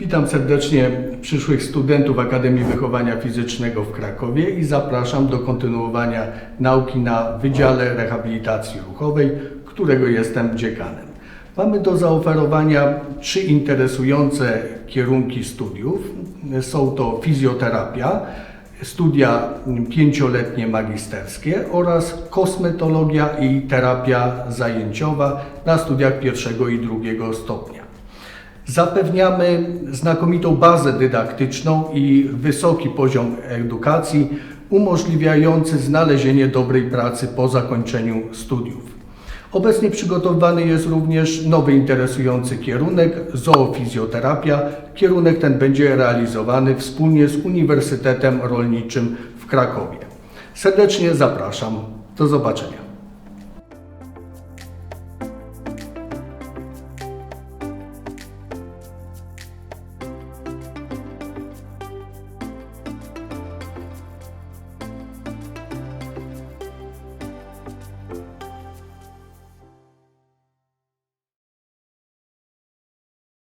Witam serdecznie przyszłych studentów Akademii Wychowania Fizycznego w Krakowie i zapraszam do kontynuowania nauki na Wydziale Rehabilitacji Ruchowej, którego jestem dziekanem. Mamy do zaoferowania trzy interesujące kierunki studiów. Są to fizjoterapia, studia pięcioletnie magisterskie oraz kosmetologia i terapia zajęciowa na studiach pierwszego i drugiego stopnia. Zapewniamy znakomitą bazę dydaktyczną i wysoki poziom edukacji umożliwiający znalezienie dobrej pracy po zakończeniu studiów. Obecnie przygotowany jest również nowy interesujący kierunek zoofizjoterapia. Kierunek ten będzie realizowany wspólnie z Uniwersytetem Rolniczym w Krakowie. Serdecznie zapraszam. Do zobaczenia.